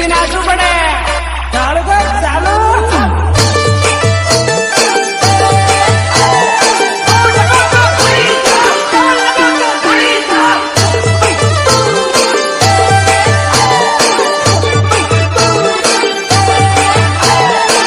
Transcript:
તમે બેસી પડે ચાલુ